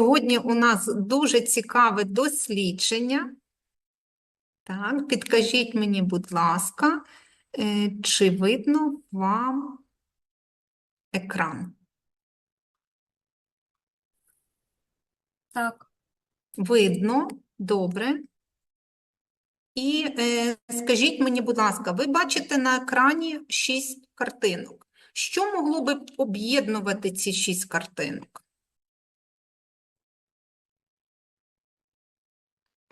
Сьогодні у нас дуже цікаве дослідження. Так, підкажіть мені, будь ласка, е, чи видно вам екран? Так, Видно, добре. І е, скажіть мені, будь ласка, ви бачите на екрані шість картинок. Що могло би об'єднувати ці шість картинок?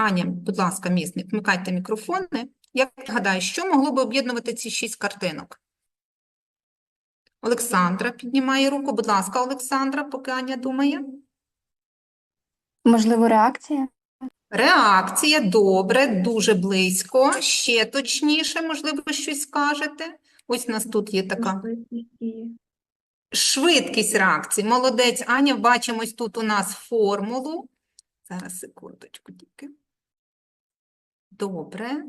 Аня, будь ласка, місник, вмикайте мікрофони. Як ти гадаєш, що могло би об'єднувати ці шість картинок? Олександра піднімає руку. Будь ласка, Олександра, поки Аня думає. можливо, реакція? Реакція, добре, дуже близько. Ще точніше, можливо, щось скажете. Ось у нас тут є така швидкість реакції. Молодець, Аня, бачимо ось тут у нас формулу. Зараз, секундочку тільки. Добре.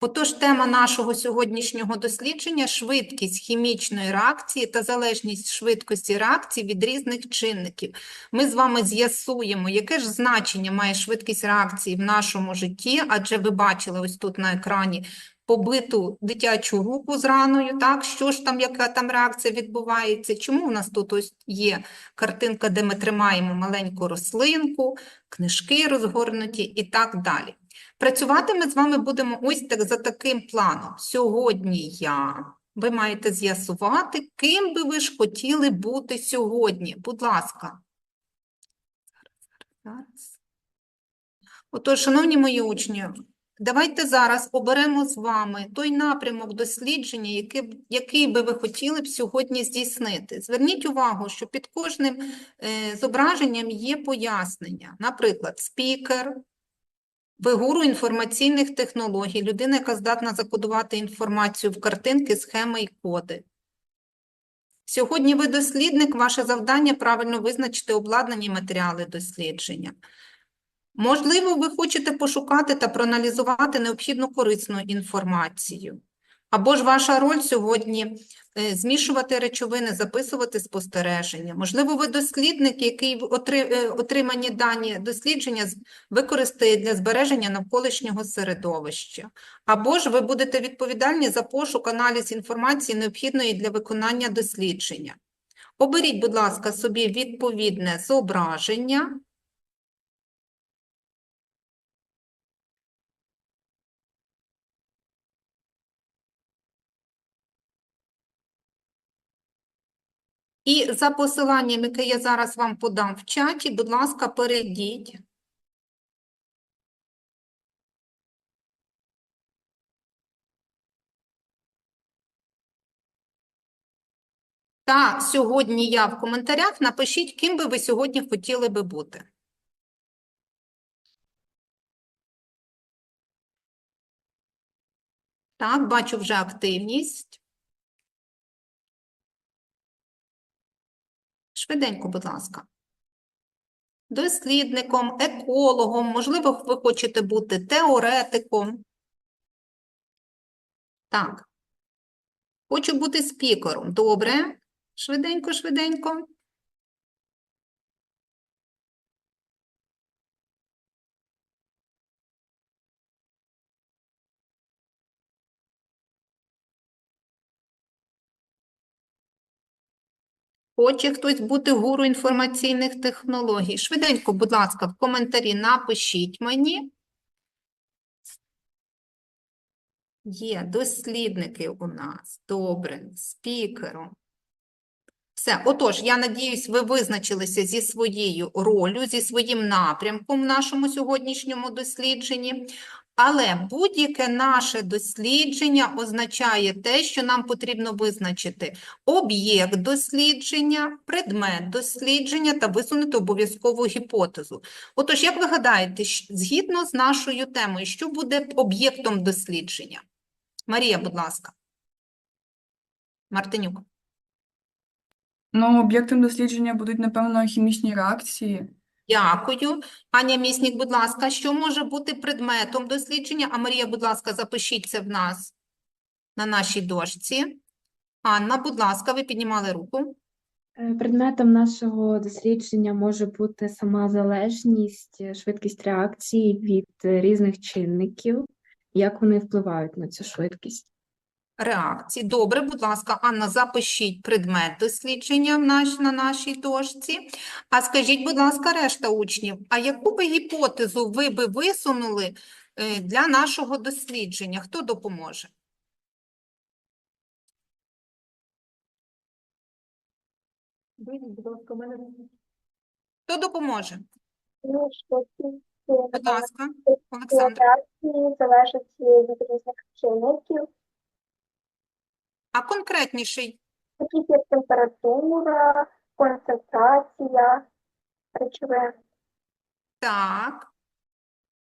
Отож, тема нашого сьогоднішнього дослідження – швидкість хімічної реакції та залежність швидкості реакції від різних чинників. Ми з вами з'ясуємо, яке ж значення має швидкість реакції в нашому житті, адже ви бачили ось тут на екрані побиту дитячу руку з раною, так, що ж там, яка там реакція відбувається, чому у нас тут ось є картинка, де ми тримаємо маленьку рослинку, книжки розгорнуті і так далі. Працювати ми з вами будемо ось так за таким планом. Сьогодні я. Ви маєте з'ясувати, ким би ви ж хотіли бути сьогодні. Будь ласка. Зараз, зараз, зараз. Отож, шановні мої учні, давайте зараз оберемо з вами той напрямок дослідження, який, який би ви хотіли б сьогодні здійснити. Зверніть увагу, що під кожним е, зображенням є пояснення. Наприклад, спікер, ви гуру інформаційних технологій, людина, яка здатна закодувати інформацію в картинки, схеми і коди. Сьогодні ви дослідник, ваше завдання правильно визначити обладнані матеріали дослідження. Можливо, ви хочете пошукати та проаналізувати необхідну корисну інформацію. Або ж ваша роль сьогодні е, змішувати речовини, записувати спостереження. Можливо, ви дослідник, який е, отримані дані дослідження використає для збереження навколишнього середовища. Або ж ви будете відповідальні за пошук, аналіз інформації, необхідної для виконання дослідження. Оберіть, будь ласка, собі відповідне зображення. І за посиланням, яке я зараз вам подам в чаті, будь ласка, перейдіть. Та сьогодні я в коментарях напишіть, ким би ви сьогодні хотіли би бути. Так, бачу вже активність. Швиденько, будь ласка. Дослідником, екологом, можливо, ви хочете бути теоретиком. Так. Хочу бути спікером. Добре. Швиденько, швиденько. Хоче хтось бути гуру інформаційних технологій? Швиденько, будь ласка, в коментарі напишіть мені. Є дослідники у нас. Добре, спікером. Все, отож, я надіюсь, ви визначилися зі своєю ролью, зі своїм напрямком в нашому сьогоднішньому дослідженні. Але будь-яке наше дослідження означає те, що нам потрібно визначити об'єкт дослідження, предмет дослідження та висунути обов'язкову гіпотезу. Отож, як ви гадаєте, згідно з нашою темою, що буде об'єктом дослідження? Марія, будь ласка. Мартинюк. Ну, об'єктом дослідження будуть, напевно, хімічні реакції. Дякую. Аня Міснік, будь ласка, що може бути предметом дослідження? А Марія, будь ласка, запишіть це в нас на нашій дошці. Анна, будь ласка, ви піднімали руку. Е, Предметом нашого дослідження може бути сама залежність, е, швидкість реакції від е, різних чинників, як вони впливають на цю швидкість. Реакції. Добре, будь ласка, Анна, запишіть предмет дослідження наш, на нашій дошці. А скажіть, будь ласка, решта учнів, а яку би гіпотезу ви би висунули е, для нашого дослідження? Хто допоможе? Хто допоможе? Будь ласка, Олександр. залежать від різних чинників, А конкретніший? таких як температура, концентрація речовин. Так.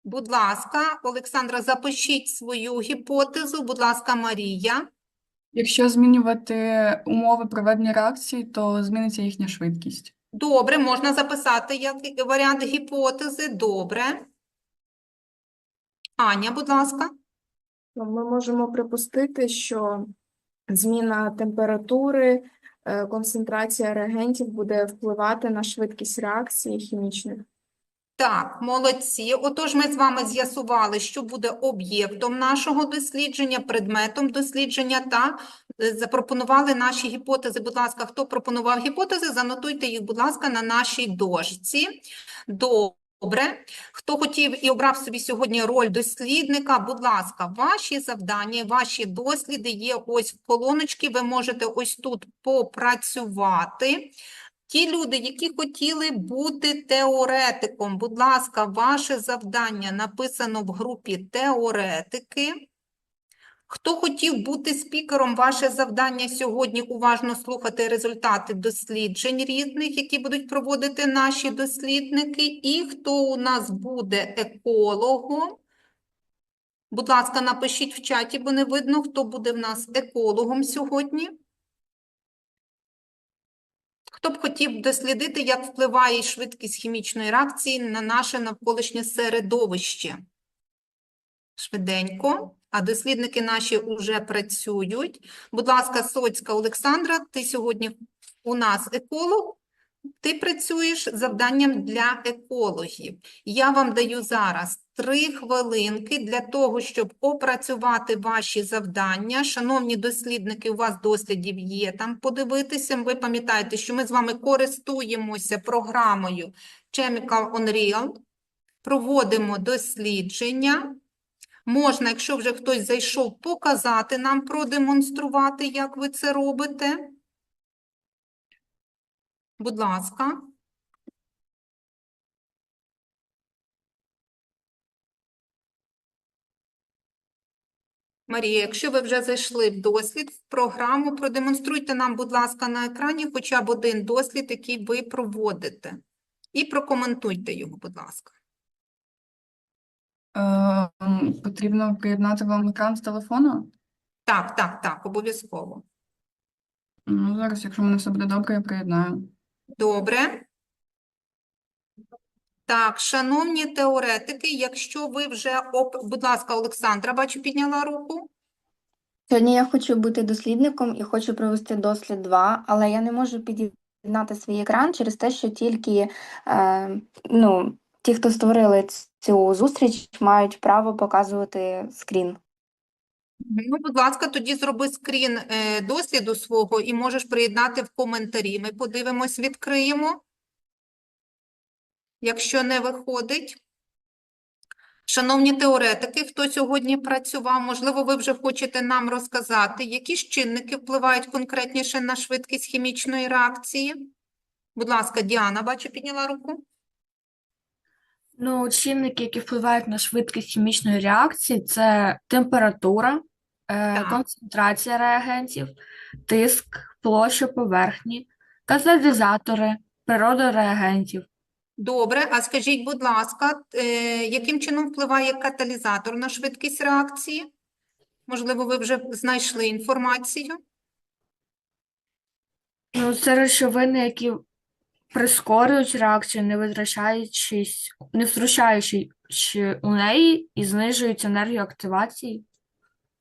Будь ласка, Олександра, запишіть свою гіпотезу. Будь ласка, Марія. Якщо змінювати умови проведення реакції, то зміниться їхня швидкість. Добре, можна записати як варіант гіпотези. Добре. Аня, будь ласка. Ми можемо припустити, що зміна температури, е, концентрація реагентів буде впливати на швидкість реакції хімічних. Так, молодці. Отож, ми з вами з'ясували, що буде об'єктом нашого дослідження, предметом дослідження та е, запропонували наші гіпотези. Будь ласка, хто пропонував гіпотези, занотуйте їх, будь ласка, на нашій дошці. Добре. Хто хотів і обрав собі сьогодні роль дослідника, будь ласка, ваші завдання, ваші досліди є ось в колоночці. Ви можете ось тут попрацювати. Ті люди, які хотіли бути теоретиком, будь ласка, ваше завдання написано в групі теоретики. Хто хотів бути спікером, ваше завдання сьогодні уважно слухати результати досліджень різних, які будуть проводити наші дослідники. І хто у нас буде екологом? Будь ласка, напишіть в чаті, бо не видно, хто буде в нас екологом сьогодні. Хто б хотів дослідити, як впливає швидкість хімічної реакції на наше навколишнє середовище? Швиденько. А дослідники наші вже працюють. Будь ласка, Соцька Олександра, ти сьогодні у нас еколог. Ти працюєш завданням для екологів. Я вам даю зараз три хвилинки для того, щоб опрацювати ваші завдання. Шановні дослідники, у вас дослідів є там подивитися. Ви пам'ятаєте, що ми з вами користуємося програмою Chemical Unreal, проводимо дослідження. Можна, якщо вже хтось зайшов, показати нам, продемонструвати, як ви це робите. Будь ласка. Марія, якщо ви вже зайшли в дослід, в програму, продемонструйте нам, будь ласка, на екрані хоча б один дослід, який ви проводите. І прокоментуйте його, будь ласка. Е, Потрібно приєднати вам екран з телефону. Так, так, так, обов'язково. Ну, зараз, якщо мене все буде добре, я приєднаю. Добре. Так, шановні теоретики, якщо ви вже, оп... будь ласка, Олександра, бачу, підняла руку. Сьогодні я хочу бути дослідником і хочу провести дослід 2, але я не можу під'єднати свій екран через те, що тільки е, ну, ті, хто створили цю зустріч, мають право показувати скрін. Ну, будь ласка, тоді зроби скрін е, досліду свого і можеш приєднати в коментарі. Ми подивимось, відкриємо. Якщо не виходить. Шановні теоретики, хто сьогодні працював, можливо, ви вже хочете нам розказати, які ж чинники впливають конкретніше на швидкість хімічної реакції? Будь ласка, Діана, бачу, підняла руку. Ну, чинники, які впливають на швидкість хімічної реакції, це температура, е, Так. концентрація реагентів, тиск, площа поверхні, каталізатори, природа реагентів. Добре, а скажіть, будь ласка, е, яким чином впливає каталізатор на швидкість реакції? Можливо, ви вже знайшли інформацію? Ну, це речовини, які прискорюють реакцію, не витрачаючись, не втручаючись у неї і знижують енергію активації.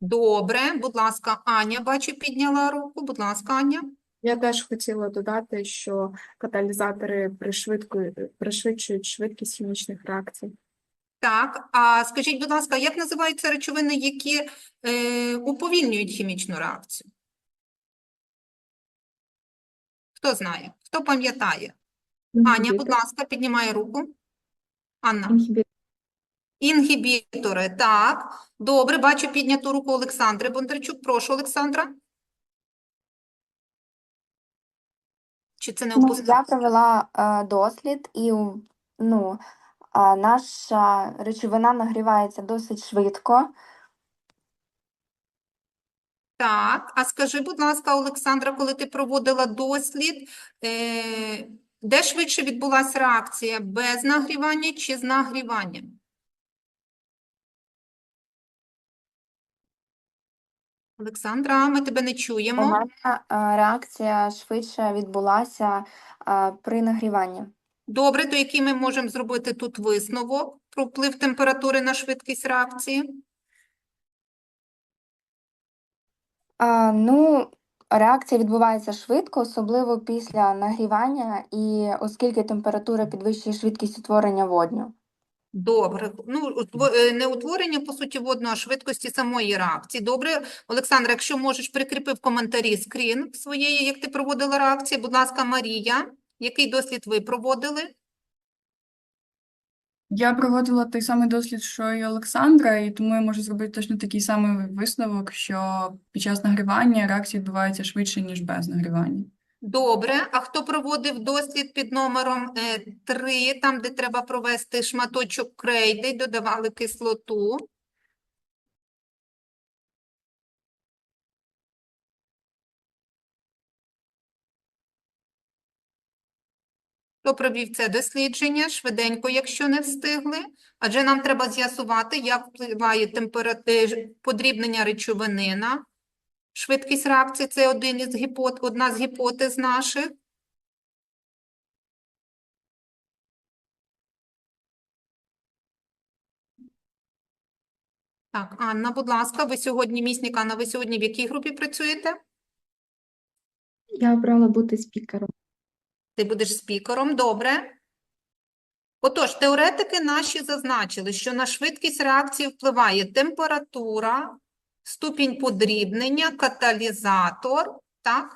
Добре, будь ласка, Аня, бачу, підняла руку. Будь ласка, Аня. Я теж хотіла додати, що каталізатори пришвидкують- пришвидшують швидкість хімічних реакцій. Так, а скажіть, будь ласка, як називаються речовини, які е, уповільнюють хімічну реакцію? Хто знає? Хто пам'ятає? Аня, будь ласка, піднімає руку. Анна. Інгібітори, так. Добре, бачу підняту руку Олександри Бондарчук. Прошу, Олександра. Чи це не Ну, я провела е, дослід, і ну, е, наша речовина нагрівається досить швидко. Так, а скажи, будь ласка, Олександра, коли ти проводила дослід, е, де швидше відбулася реакція? Без нагрівання чи з нагріванням? Олександра, ми тебе не У чуємо. мене е, реакція швидше відбулася при нагріванні. Добре, то який ми можемо зробити тут висновок про вплив температури на швидкість реакції? А, ну, реакція відбувається швидко, особливо після нагрівання, і оскільки температура підвищує швидкість утворення водню. Добре. Ну, утво- е, не утворення, по суті, водного, а швидкості самої реакції. Добре. Олександр, якщо можеш, прикріпи в коментарі скрін своєї, як ти проводила реакцію. Будь ласка, Марія, який дослід ви проводили? Я проводила той самий дослід, що і Олександра, і тому я можу зробити точно такий самий висновок, що під час нагрівання реакція відбувається швидше, ніж без нагрівання. Добре. А хто проводив дослід під номером 3, там, де треба провести шматочок крейди, додавали кислоту? Хто провів це дослідження? Швиденько, якщо не встигли. Адже нам треба з'ясувати, як впливає температура подрібнення речовини на швидкість реакції. Це один із гіпот... одна з гіпотез наших. Так, Анна, будь ласка, ви сьогодні, місник Анна, ви сьогодні в якій групі працюєте? Я обрала бути спікером. Ти будеш спікером, добре. Отож, теоретики наші зазначили, що на швидкість реакції впливає температура, ступінь подрібнення, каталізатор, так?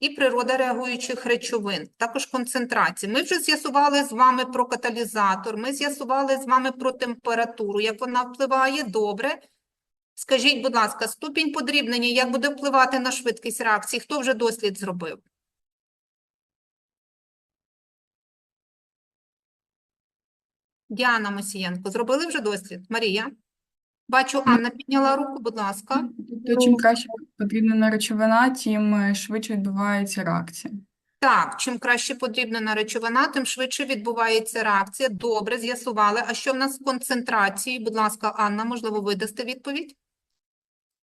І природа реагуючих речовин, також концентрації. Ми вже з'ясували з вами про каталізатор, ми з'ясували з вами про температуру, як вона впливає, добре. Скажіть, будь ласка, ступінь подрібнення, як буде впливати на швидкість реакції? Хто вже дослід зробив? Діана Мосієнко, зробили вже дослід? Марія? Бачу, Анна підняла руку, будь ласка. Тобто, чим краще подрібнена речовина, тим е, швидше відбувається реакція. Так, чим краще подрібнена речовина, тим швидше відбувається реакція. Добре, з'ясували. А що в нас з концентрацією? Будь ласка, Анна, можливо, ви дасте відповідь?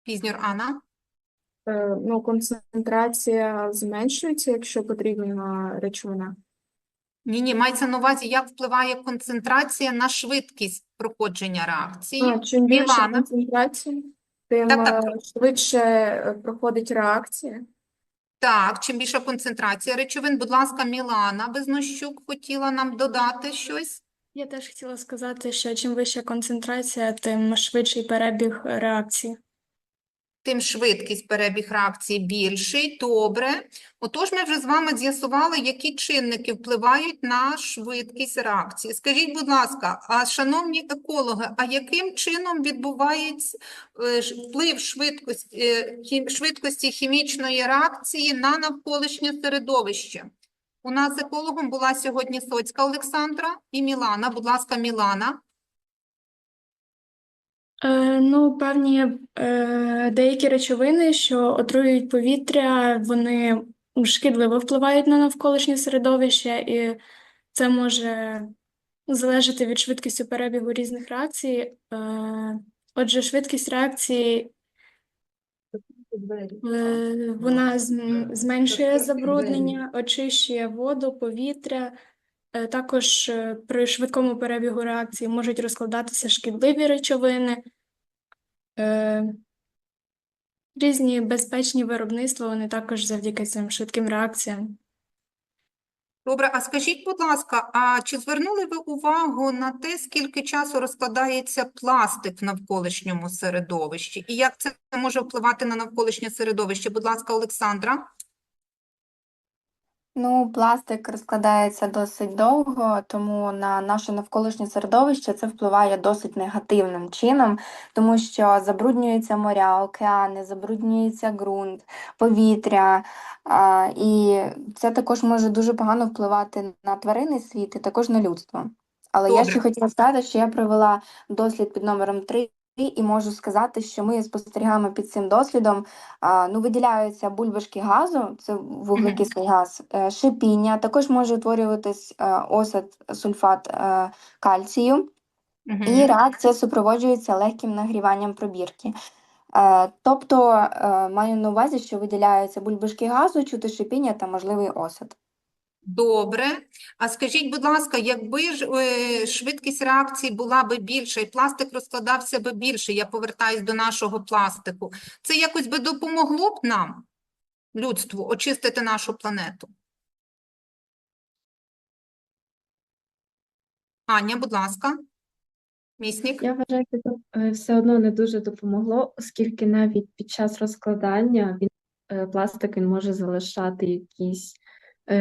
Пізньор Анна. Е, Ну, концентрація зменшується, якщо потрібна речовина. Ні-ні, мається на увазі, як впливає концентрація на швидкість проходження реакції. А, чим більше Мілана. концентрації, тим Так, так, е, швидше е, проходить реакція. Так, чим більша концентрація речовин. Будь ласка, Мілана Безнощук хотіла нам додати щось. Я теж хотіла сказати, що чим вища концентрація, тим швидший перебіг реакції. Тим швидкість перебіг реакції більший. Добре. Отож, ми вже з вами з'ясували, які чинники впливають на швидкість реакції. Скажіть, будь ласка, а шановні екологи, а яким чином відбувається е, вплив швидкості, е, швидкості хімічної реакції на навколишнє середовище? У нас екологом була сьогодні Соцька Олександра і Мілана. Будь ласка, Мілана. Е, ну, певні е, деякі речовини, що отруюють повітря, вони шкідливо впливають на навколишнє середовище, і це може залежати від швидкості перебігу різних реакцій. Е, отже, швидкість реакції Е, Вона зм- зменшує забруднення, очищує воду, повітря. Е, Також е, при швидкому перебігу реакції можуть розкладатися шкідливі речовини. Е, різні безпечні виробництва, вони також завдяки цим швидким реакціям. Добре, а скажіть, будь ласка, а чи звернули ви увагу на те, скільки часу розкладається пластик в навколишньому середовищі? І як це може впливати на навколишнє середовище? Будь ласка, Олександра. Ну, пластик розкладається досить довго, тому на наше навколишнє середовище це впливає досить негативним чином, тому що забруднюються моря, океани, забруднюється ґрунт, повітря, а, і це також може дуже погано впливати на тваринний світ і також на людство. Але я ще хотіла сказати, що я провела дослід під номером 3 і можу сказати, що ми спостерігаємо під цим дослідом ну, виділяються бульбашки газу, це вуглекислий газ, е, шипіння, також може утворюватись е, осад, сульфат е, кальцію, і реакція супроводжується легким нагріванням пробірки. Тобто маю на увазі, що виділяються бульбашки газу, чути шипіння та можливий осад. Добре. А скажіть, будь ласка, якби ж е, швидкість реакції була би більша і пластик розкладався би більше, я повертаюсь до нашого пластику, це якось би допомогло б нам, людству, очистити нашу планету? Аня, будь ласка. Міснік. Я вважаю, що це е, все одно не дуже допомогло, оскільки навіть під час розкладання він, е, пластик він може залишати якісь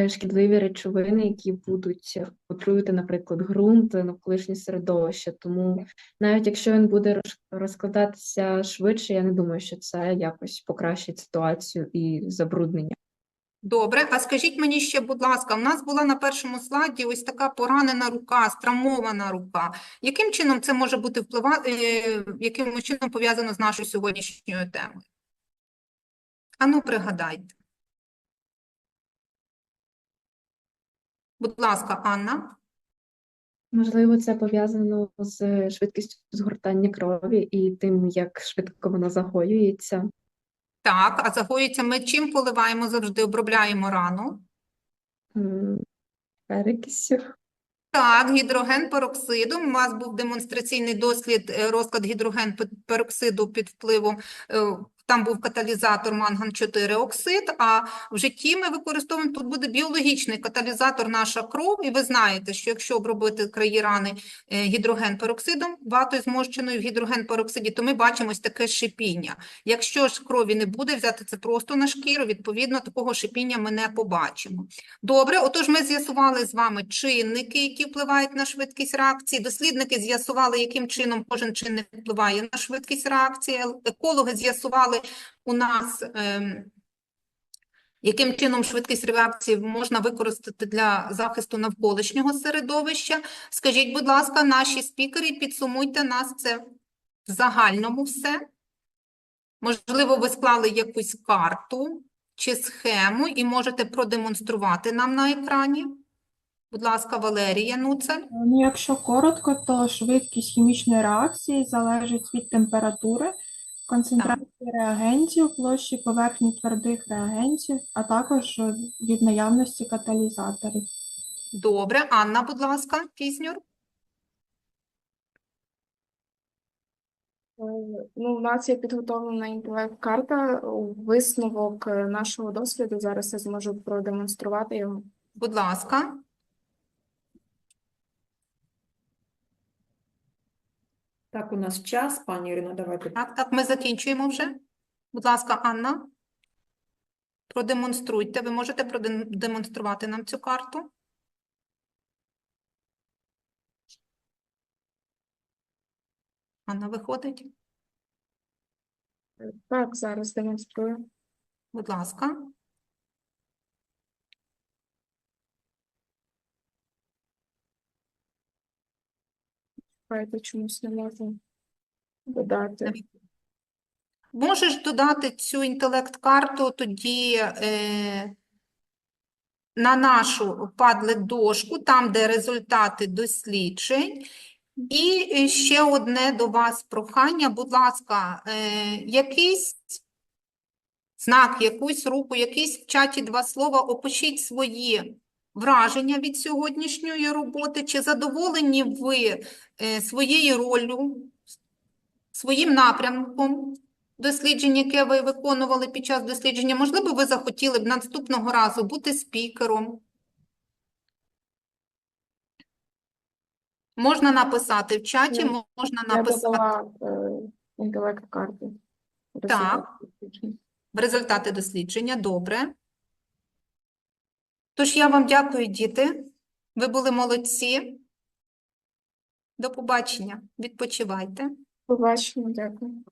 шкідливі речовини, які будуть отруювати, наприклад, ґрунт, навколишнє середовище. Тому навіть якщо він буде роз- розкладатися швидше, я не думаю, що це якось покращить ситуацію і забруднення. Добре, а скажіть мені ще, будь ласка, в нас була на першому слайді ось така поранена рука, стравмована рука. Яким чином це може бути впливати, яким чином пов'язано з нашою сьогоднішньою темою? Ану, пригадайте. Будь ласка, Анна. Можливо, це пов'язано з швидкістю згортання крові і тим, як швидко вона загоюється. Так, а загоюється ми чим поливаємо завжди, обробляємо рану? Перекисю. Так, гідроген пероксидом. У вас був демонстраційний дослід, е, розклад гідроген пе- пероксиду під впливом, е, там був каталізатор манган-4 оксид, а в житті ми використовуємо, тут буде біологічний каталізатор наша кров, і ви знаєте, що якщо обробити краї рани е, гідроген пероксидом, ватою змощеною в гідроген пероксиді, то ми бачимо ось таке шипіння. Якщо ж крові не буде, взяти це просто на шкіру, відповідно, такого шипіння ми не побачимо. Добре, отож ми з'ясували з вами чинники, які впливають на швидкість реакції. Дослідники з'ясували, яким чином кожен чинник впливає на швидкість реакції. Екологи з'ясували у нас, ем, яким чином швидкість реакції можна використати для захисту навколишнього середовища. Скажіть, будь ласка, наші спікери, підсумуйте нас це в загальному все. Можливо, ви склали якусь карту чи схему і можете продемонструвати нам на екрані. Будь ласка, Валерія Нуцель. Ну, якщо коротко, то швидкість хімічної реакції залежить від температури, концентрації реагентів, площі поверхні твердих реагентів, а також від наявності каталізаторів. Добре. Анна, будь ласка, Пізнюр. Е, Ну, у нас є підготовлена інтелект-карта, висновок е, нашого досвіду. Зараз я зможу продемонструвати його. Будь ласка. Так, у нас час, пані Ірино, давайте. Так, так, ми закінчуємо вже. Будь ласка, Анна. Продемонструйте. Ви можете продемонструвати нам цю карту? Анна виходить. Так, зараз демонструю. Будь ласка. Чекайте, чомусь не можу додати. Можеш додати цю інтелект-карту тоді е, на нашу Padlet-дошку, там, де результати досліджень. І ще одне до вас прохання, будь ласка, е, якийсь знак, якусь руку, якийсь в чаті два слова, опишіть свої враження від сьогоднішньої роботи, чи задоволені ви е, своєю ролью, своїм напрямком досліджень, яке ви виконували під час дослідження? Можливо, ви захотіли б наступного разу бути спікером? Можна написати в чаті, Я- можна Я написати додала е, карти. Так. в результати дослідження. Добре. Тож я вам дякую, діти. Ви були молодці. До побачення. Відпочивайте. Побачимо, дякую.